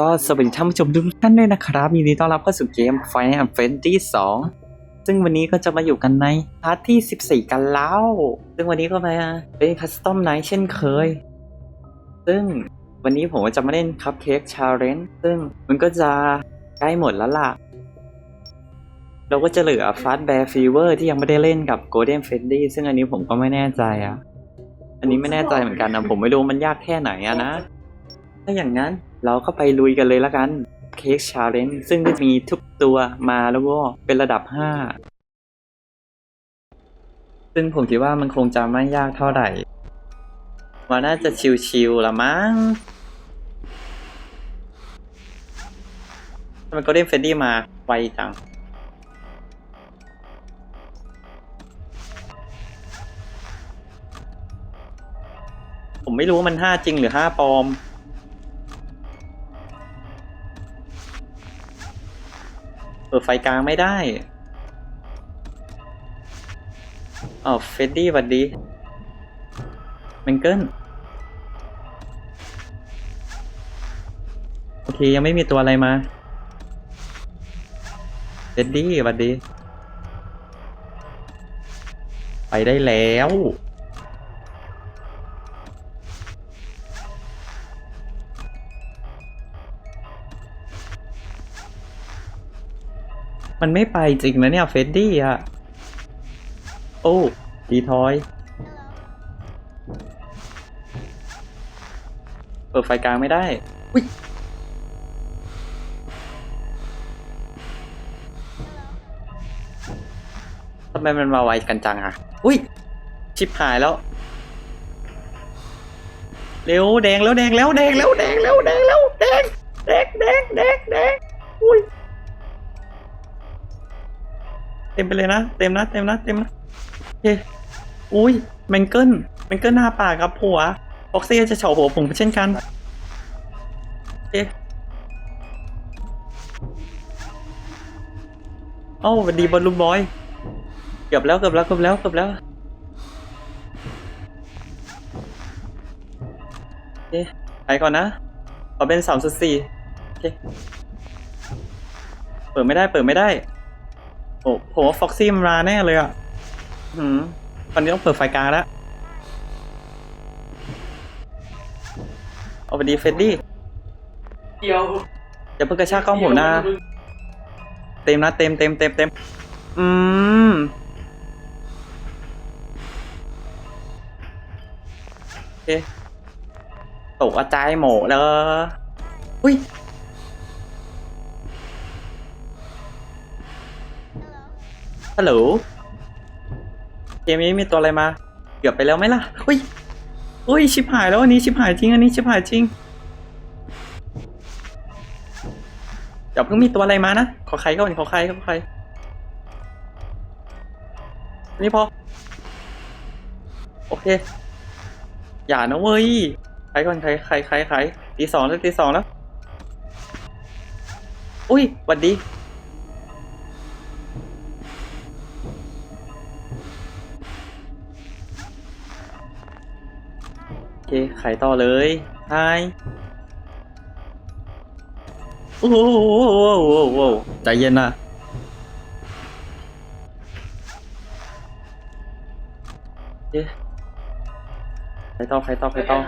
ก็สวัสดีท่านผู้ชมทุกท่านด้วยนะครับยินดีต้อนรับเข้าสู่เกม Final Fantasy 2ซึ่งวันนี้ก็จะมาอยู่กันในพาร์ทที่ 14 กันแล้ว ซึ่งวันนี้ก็มาเป็นคัสตอมไนท์เช่นเคย ซึ่งวันนี้ผมจะมาเล่นคัพเค้กชาเลนจ์ซึ่งมันก็จะใกล้หมดแล้วล่ะ เราก็จะเหลือ Fast Bear Fever ที่ยังไม่ได้เล่นกับ Golden f e n d y ซึ่งอันนี้ผมก็ไม่แน่ใจอะ อันนี้ไม่แน่ใจเหมือนกันนะผมไม่รู้มันยากแค่ไหนอะนะ ถ้าอย่างนั้น เราก็ไปลุยกันเลยละกันเค้กชาเลนจ์ซึ่งก็มีทุกตัวมาแล้วก็เป็นระดับ 5 ซึ่งผมคิดว่ามันคงจะไม่ยากเท่าไหร่มันน่าจะชิวๆละมั้งทำไมก็เล่นเฟดดี้มาไวจังผมไม่รู้ว่ามัน5จริงหรือ5ปลอม เปิดไฟกลางไม่ได้อ๋อเฟดดี้วัดดีแมงเกิลโอเค ยังไม่มีตัวอะไรมาเฟดดี้วัดดี ไปได้แล้ว มันไม่ไปจริงนะเนี่ยเฟดดี้อะโอ้ดีทอย เปิดไฟกลางไม่ได้อุ้ยทำไมมันมาไวกันจังอะอุ้ย ชิบหายแล้ว เร็วแดงแล้วแดงแล้วแดงแล้วแดงแล้วแดงแล้วแดงแดงแดงแดงแดงอุ้ย ต็มไปเลยนะ เต็มนะ เต็มนะ เต็มนะโอเคอุ้ยแมงเกิลแมงเกิลหน้าปากครับหัวฟ็อกซี่จะเฉาหัวผมเช่นกันโอเคเอ้าสวัสดีบอลลูนบอย เกือบแล้วเกือบแล้วเกือบแล้วเกือบแล้วโอเคไปก่อนนะขอเป็นสามสุดสี่โอเคเปิดไม่ได้เปิดไม่ได้ โอ้ผมว่าฟ็อกซี่มันมาแน่เลยอะหืมตอนนี้ต้องเปิดไฟกลางแล้ว เอาไปดีเฟดดี้ เดียวอย่าเพิ่งกระชากกล้องผมนะ เต็มนะเต็มเต็มเต็มเต็มอืม โอเคตกอาจายหมดเลยอุ้ย ฮัลโหล เกมนี้มีตัวอะไรมา เกือบไปแล้วไหมล่ะอุ้ยอุ้ย ชิบหายแล้วอันนี้ชิบหายจริงอันนี้ชิบหายจริงเดี๋ยวเพิ่งมีตัวอะไรมานะ ขอใครก่อนขอใครขอใครนนี่พอ โอเค อย่านะเว้ย ใครก่อนใครใครใครใครตีสองแล้วตีสองแล้ว อุ้ยหวัดดี เคขายต่อเลยไฮโอ้โหโอ้โหโอ้โหใจเย็นนะโอเคขายต่อขายต่อขายต่อ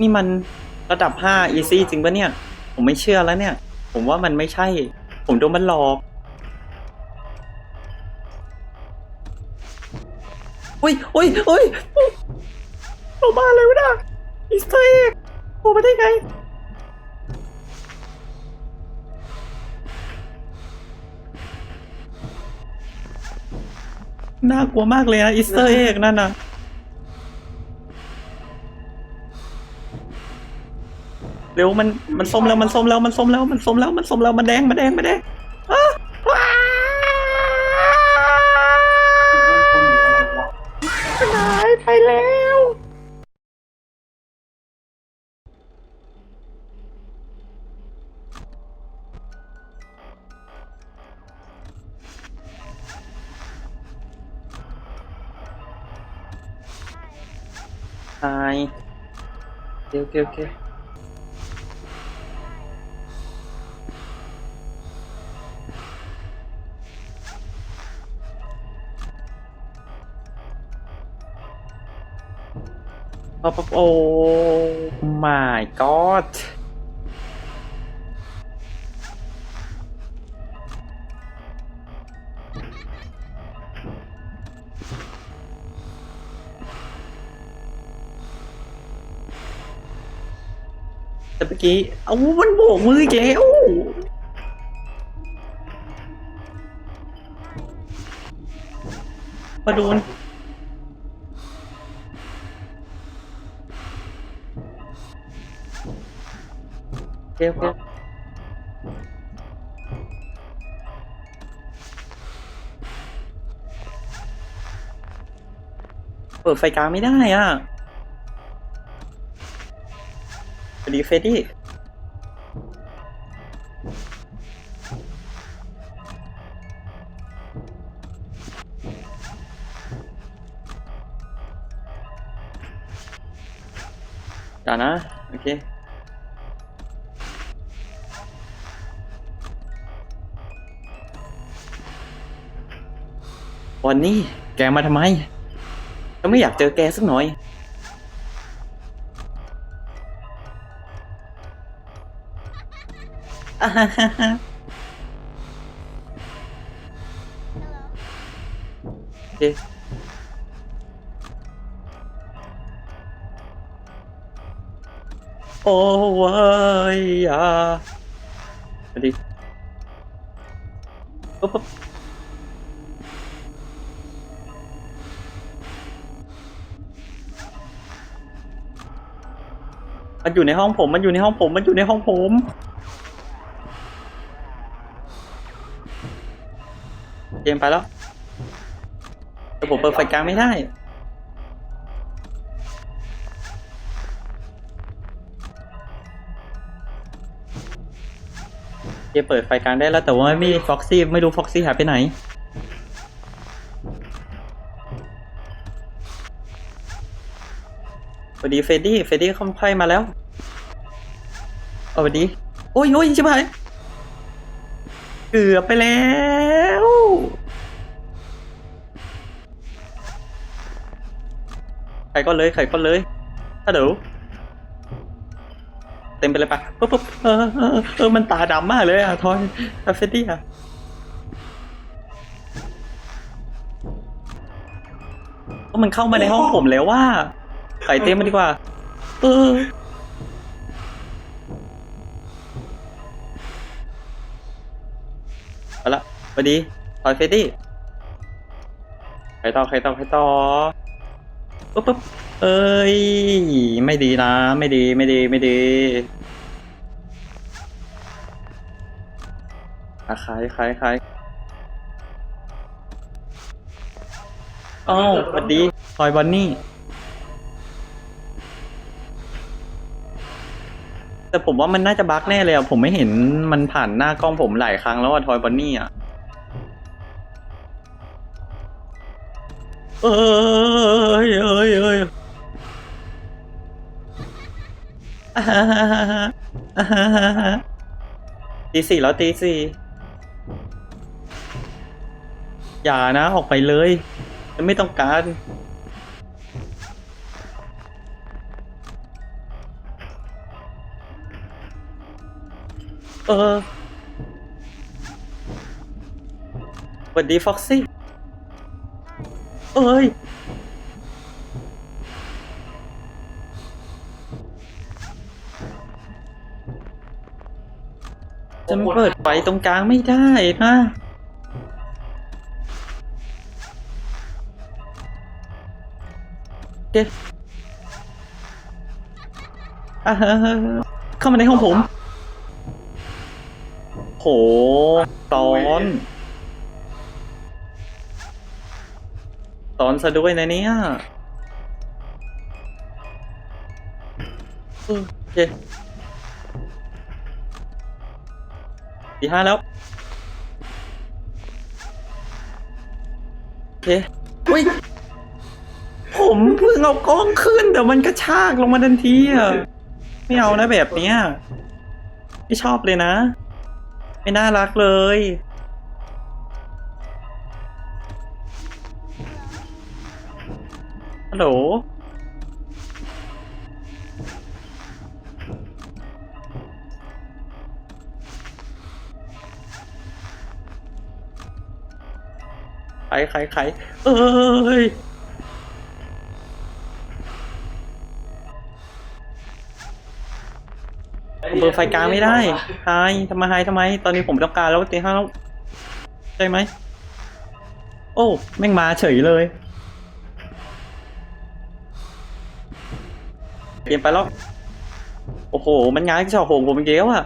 นี่มันระดับ 5 easy จริงปะเนี่ย ผมไม่เชื่อแล้วเนี่ย ผมว่ามันไม่ใช่ ผมโดนมันหลอก อุ้ยอุ้ยอุ้ยโผล่มาเลยวะนะอีสเตอร์เอ็กโผล่มาได้ไงน่ากลัวมากเลยนะอีสเตอร์เอ็กนั่นน่ะเร็วมันมันส้มแล้วมันส้มแล้วมันส้มแล้วมันส้มแล้วมันส้มแล้วมันแดงมันแดงมันแดง okay, okay. Up, up, oh my god. แต่เมื่อกี้ เอามันโบกมืออีกแล้วมาดูนโอเคโอเคเปิดไฟกลางไม่ได้อะ วัสดีเฟดดี้อย่านะ โอเควันนี้แกมาทำไมฉันไม่อยากเจอแกสักหน่อย อ่าฮ่าฮ่าฮ่าโอเคโอ้ยอะสวัสดีปุ๊บปุ๊บมันอยู่ในห้องผม มันอยู่ในห้องผม มันอยู่ในห้องผม มไปแล้วแต่ผมเปิดไฟกลางไม่ได้เกมเปิดไฟกลางได้แล้วแต่ว่าไม่มีฟ็อกซี่ไม่รู้ฟ็อกซี่หายไปไหนสวัสดีเฟรดดี้เฟรดดี้เข้าไพ่มาแล้วสวัสดี โอ้ยโอ้ยชิบหายเกือบไปแล้ว ใครก็เลยใครก็เลยฮัลโหลเต็มไปเลยปะปุ๊บปุ๊บเออเออเออมันตาดำมากเลยอะทอยอะเฟรดดี้อะก็มันเข้ามาในห้องผมแล้วว่าใส่เต็มมาดีกว่า เออเอาละสวัสดี ทอยเฟรดดี้ใครต่อใครต่อใครต่อปุ๊บปุ๊บเอ้ย ไม่ดีนะ ไม่ดีไม่ดีไม่ดีอะขายขายขายอ้าวสวัสดีทอยบอนนี่ แต่ผมว่ามันน่าจะบั๊กแน่เลยอะผมไม่เห็นมันผ่านหน้ากล้องผมหลายครั้งแล้วอะทอยบอนนี่อะ เอ้ยเอ้ยเอ้ยตีสี่แล้วตีสี่อย่านะ ออกไปเลยฉันไม่ต้องการ เออสวัสดีฟ็อกซี่ เอ้ย จะเปิดไฟตรงกลางไม่ได้นะเคอ่าฮะเข้ามาในห้องผม โหตอน ตอนซะด้วยนะเนี่ยโอเคตีห้าแล้ว โอเคอุ้ย ผมเพิ่งเอากล้องขึ้นแต่มันกระชากลงมาทันทีอะ ไม่เอานะแบบเนี้ย ไม่ชอบเลยนะ ไม่น่ารักเลย โหลใครใครใครเอ้ยเบอร์ไฟกลางไม่ได้หายทำไมหายทำไม ตอนนี้ผมต้องการแล้วตีห้าใช่ไหม โอ้ แม่งมาเฉยเลย เปลี่ยนไปแล้ว โอ้โห มันง้างเฉาโหงผมอีกแล้วอะ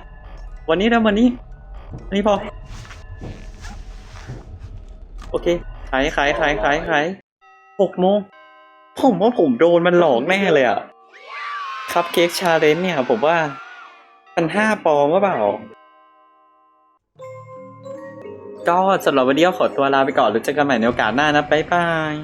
วันนี้นะวันนี้วันนี้พอ โอเค ขายขายขายขายขายหกโมง ผมว่าผมโดนมันหลอกแน่เลยอะคัพเค้กชาเลนจ์เนี่ย ผมว่าพันห้าปอมว่าเปล่า ก็สำหรับวันนี้ขอตัวลาไปก่อนแล้วเจอกันใหม่ในโอกาสหน้านะ บ๊ายบาย